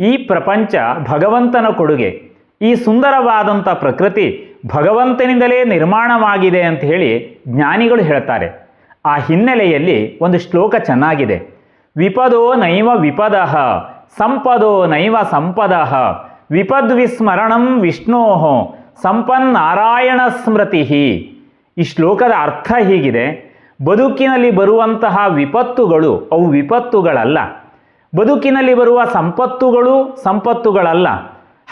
ಈ ಪ್ರಪಂಚ ಭಗವಂತನ ಕೊಡುಗೆ. ಈ ಸುಂದರವಾದಂಥ ಪ್ರಕೃತಿ ಭಗವಂತನಿಂದಲೇ ನಿರ್ಮಾಣವಾಗಿದೆ ಅಂತ ಹೇಳಿ ಜ್ಞಾನಿಗಳು ಹೇಳ್ತಾರೆ. ಆ ಹಿನ್ನೆಲೆಯಲ್ಲಿ ಒಂದು ಶ್ಲೋಕ ಚೆನ್ನಾಗಿದೆ. ವಿಪದೋ ನೈವ ವಿಪದ, ಸಂಪದೋ ನೈವ ಸಂಪದಃ ವಿಪದ್ವಿಸ್ಮರಣಂ ವಿಷ್ಣೋ, ಸಂಪನ್ನಾರಾಯಣ ಸ್ಮೃತಿ. ಈ ಶ್ಲೋಕದ ಅರ್ಥ ಹೀಗಿದೆ. ಬದುಕಿನಲ್ಲಿ ಬರುವಂತಹ ವಿಪತ್ತುಗಳು ಅವು ವಿಪತ್ತುಗಳಲ್ಲ. ಬದುಕಿನಲ್ಲಿ ಬರುವ ಸಂಪತ್ತುಗಳು ಸಂಪತ್ತುಗಳಲ್ಲ.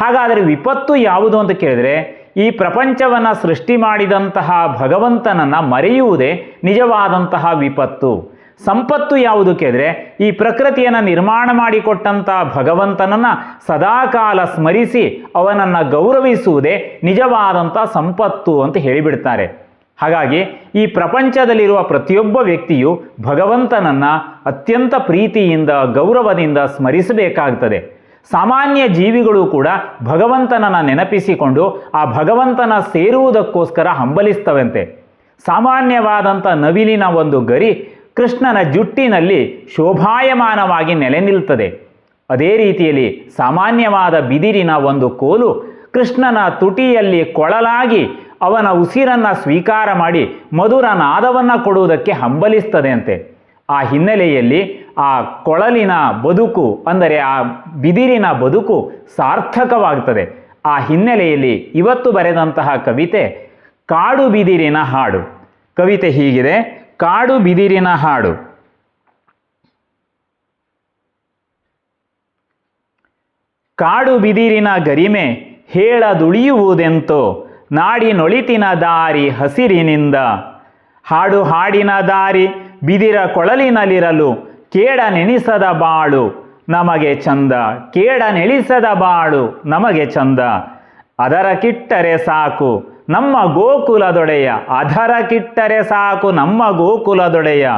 ಹಾಗಾದರೆ ವಿಪತ್ತು ಯಾವುದು ಅಂತ ಕೇಳಿದರೆ, ಈ ಪ್ರಪಂಚವನ್ನು ಸೃಷ್ಟಿ ಮಾಡಿದಂತಹ ಭಗವಂತನನ್ನು ಮರೆಯುವುದೇ ನಿಜವಾದಂತಹ ವಿಪತ್ತು. ಸಂಪತ್ತು ಯಾವುದು ಕೇಳಿದ್ರೆ, ಈ ಪ್ರಕೃತಿಯನ್ನು ನಿರ್ಮಾಣ ಮಾಡಿಕೊಟ್ಟಂಥ ಭಗವಂತನನ್ನು ಸದಾಕಾಲ ಸ್ಮರಿಸಿ ಅವನನ್ನು ಗೌರವಿಸುವುದೇ ನಿಜವಾದಂಥ ಸಂಪತ್ತು ಅಂತ ಹೇಳಿಬಿಡ್ತಾರೆ. ಹಾಗಾಗಿ ಈ ಪ್ರಪಂಚದಲ್ಲಿರುವ ಪ್ರತಿಯೊಬ್ಬ ವ್ಯಕ್ತಿಯು ಭಗವಂತನನ್ನು ಅತ್ಯಂತ ಪ್ರೀತಿಯಿಂದ, ಗೌರವದಿಂದ ಸ್ಮರಿಸಬೇಕಾಗ್ತದೆ. ಸಾಮಾನ್ಯ ಜೀವಿಗಳು ಕೂಡ ಭಗವಂತನನ್ನು ನೆನಪಿಸಿಕೊಂಡು ಆ ಭಗವಂತನ ಸೇರುವುದಕ್ಕೋಸ್ಕರ ಹಂಬಲಿಸ್ತವಂತೆ. ಸಾಮಾನ್ಯವಾದಂಥ ನವಿಲಿನ ಒಂದು ಗರಿ ಕೃಷ್ಣನ ಜುಟ್ಟಿನಲ್ಲಿ ಶೋಭಾಯಮಾನವಾಗಿ ನೆಲೆ ನಿಲ್ತದೆ ಅದೇ ರೀತಿಯಲ್ಲಿ ಸಾಮಾನ್ಯವಾದ ಬಿದಿರಿನ ಒಂದು ಕೋಲು ಕೃಷ್ಣನ ತುಟಿಯಲ್ಲಿ ಕೊಳಲಾಗಿ ಅವನ ಉಸಿರನ್ನು ಸ್ವೀಕಾರ ಮಾಡಿ ಮಧುರ ನಾದವನ್ನು ಕೊಡುವುದಕ್ಕೆ ಹಂಬಲಿಸ್ತದೆ ಅಂತೆ ಆ ಹಿನ್ನೆಲೆಯಲ್ಲಿ ಆ ಕೊಳಲಿನ ಬದುಕು, ಅಂದರೆ ಆ ಬಿದಿರಿನ ಬದುಕು ಸಾರ್ಥಕವಾಗ್ತದೆ. ಆ ಹಿನ್ನೆಲೆಯಲ್ಲಿ ಇವತ್ತು ಬರೆದಂತಹ ಕವಿತೆ, ಕಾಡು ಬಿದಿರಿನ ಹಾಡು ಕವಿತೆ ಹೀಗಿದೆ, ಕಾಡು ಬಿದಿರಿನ ಹಾಡು ಕಾಡು ಬಿದಿರಿನ ಗರಿಮೆ ಹೇಳದುಳಿಯುವುದೆಂತೋ, ನಾಡಿನೊಳಿತಿನ ದಾರಿ ಹಸಿರಿನಿಂದ ಹಾಡು ಹಾಡಿನ ದಾರಿ ಬಿದಿರ ಕೊಳಲಿನಲ್ಲಿರಲು ಕೇಡ ನೆನಿಸದ ಬಾಳು. ನಮಗೆ ಚಂದ ಕೇಡ ನೆಳಿಸದ ಬಾಳು ನಮಗೆ ಚಂದ. ಅದರ ಕಿಟ್ಟರೆ ಸಾಕು, ನಮ್ಮ ಗೋಕುಲದೊಡೆಯ. ಅದರ ಕಿಟ್ಟರೆ ಸಾಕು, ನಮ್ಮ ಗೋಕುಲದೊಡೆಯ.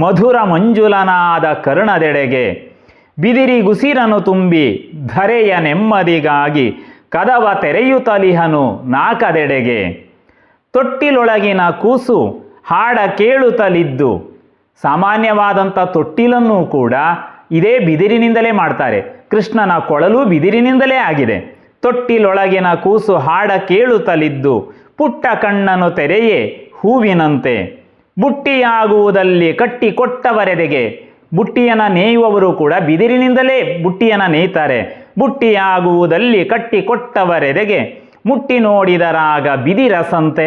ಮಧುರ ಮಂಜುಲನಾದ ಕರ್ಣದೆಡೆಗೆ. ಬಿದಿರಿಗುಸಿರನು ತುಂಬಿ, ಧರೆಯ ನೆಮ್ಮದಿಗಾಗಿ ಕದವ ತೆರೆಯುತ್ತಲಿಹನು ನಾಕದೆಡೆಗೆ. ತೊಟ್ಟಿಲೊಳಗಿನ ಕೂಸು ಹಾಡ ಕೇಳುತ್ತಲಿದ್ದು ಸಾಮಾನ್ಯವಾದಂಥ ತೊಟ್ಟಿಲನ್ನು ಕೂಡ ಇದೇ ಬಿದಿರಿನಿಂದಲೇ ಮಾಡ್ತಾರೆ. ಕೃಷ್ಣನ ಕೊಳಲು ಬಿದಿರಿನಿಂದಲೇ ಆಗಿದೆ. ತೊಟ್ಟಿಲೊಳಗಿನ ಕೂಸು ಹಾಡ ಕೇಳುತ್ತಲಿದ್ದು, ಪುಟ್ಟ ಕಣ್ಣನ್ನು ತೆರೆಯೇ ಹೂವಿನಂತೆ. ಬುಟ್ಟಿಯಾಗುವುದಲ್ಲಿ ಕಟ್ಟಿಕೊಟ್ಟವರೆದೆಗೆ ಬುಟ್ಟಿಯನ್ನು ನೇಯುವವರು ಕೂಡ ಬಿದಿರಿನಿಂದಲೇ ಬುಟ್ಟಿಯನ್ನು ನೇಯ್ತಾರೆ. ಬುಟ್ಟಿಯಾಗುವುದಲ್ಲಿ ಕಟ್ಟಿಕೊಟ್ಟವರೆದೆಗೆ ಮುಟ್ಟಿ ನೋಡಿದರಾಗ ಬಿದಿರಸಂತೆ.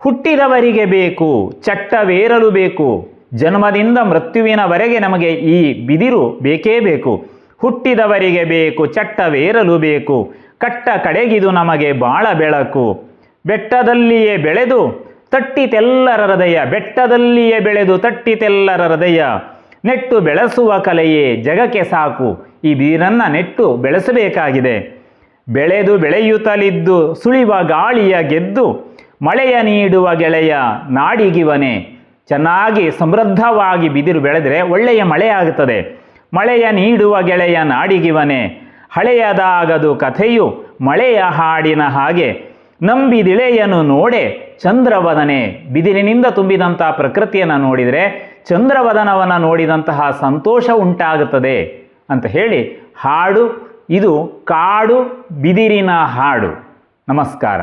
ಹುಟ್ಟಿದವರಿಗೆ ಬೇಕು, ಚಟ್ಟವೇರಲು ಬೇಕು. ಜನ್ಮದಿಂದ ಮೃತ್ಯುವಿನವರೆಗೆ ನಮಗೆ ಈ ಬಿದಿರು ಬೇಕೇ ಬೇಕು. ಹುಟ್ಟಿದವರಿಗೆ ಬೇಕು, ಚಟ್ಟವೇರಲು ಬೇಕು. ಕಟ್ಟ ಕಡೆಗಿದು ನಮಗೆ ಬಾಳ ಬೆಳಕು. ಬೆಟ್ಟದಲ್ಲಿಯೇ ಬೆಳೆದು ತಟ್ಟಿತೆಲ್ಲರ ಹೃದಯ, ಬೆಟ್ಟದಲ್ಲಿಯೇ ಬೆಳೆದು ತಟ್ಟಿತೆಲ್ಲರ ಹೃದಯ. ನೆಟ್ಟು ಬೆಳೆಸುವ ಕಲೆಯೇ ಜಗಕ್ಕೆ ಸಾಕು. ಈ ಬಿದಿರನ್ನು ನೆಟ್ಟು ಬೆಳೆಸಬೇಕಾಗಿದೆ. ಬೆಳೆದು ಬೆಳೆಯುತ್ತಲಿದ್ದು ಸುಳಿವ ಗಾಳಿಯ ಗೆದ್ದು ಮಳೆಯ ನೀಡುವ ಗೆಳೆಯ ನಾಡಿಗಿವನೇ. ಚೆನ್ನಾಗಿ ಸಮೃದ್ಧವಾಗಿ ಬಿದಿರು ಬೆಳೆದರೆ ಒಳ್ಳೆಯ ಮಳೆ ಆಗುತ್ತದೆ. ಮಳೆಯ ನೀಡುವ ಗೆಳೆಯ ನಾಡಿಗಿವನೇ. ಹಳೆಯದಾಗದು ಕಥೆಯು ಮಳೆಯ ಹಾಡಿನ ಹಾಗೆ. ನಂಬಿದಿಳೆಯನು ನೋಡೆ ಚಂದ್ರವದನೆ. ಬಿದಿರಿನಿಂದ ತುಂಬಿದಂತಹ ಪ್ರಕೃತಿಯನ್ನು ನೋಡಿದರೆ ಚಂದ್ರವದನವನ್ನು ನೋಡಿದಂತಹ ಸಂತೋಷ ಉಂಟಾಗುತ್ತದೆ ಅಂತ ಹೇಳಿ ಹಾಡು, ಇದು ಕಾಡು, ಬಿದಿರಿನ ಹಾಡು. ನಮಸ್ಕಾರ.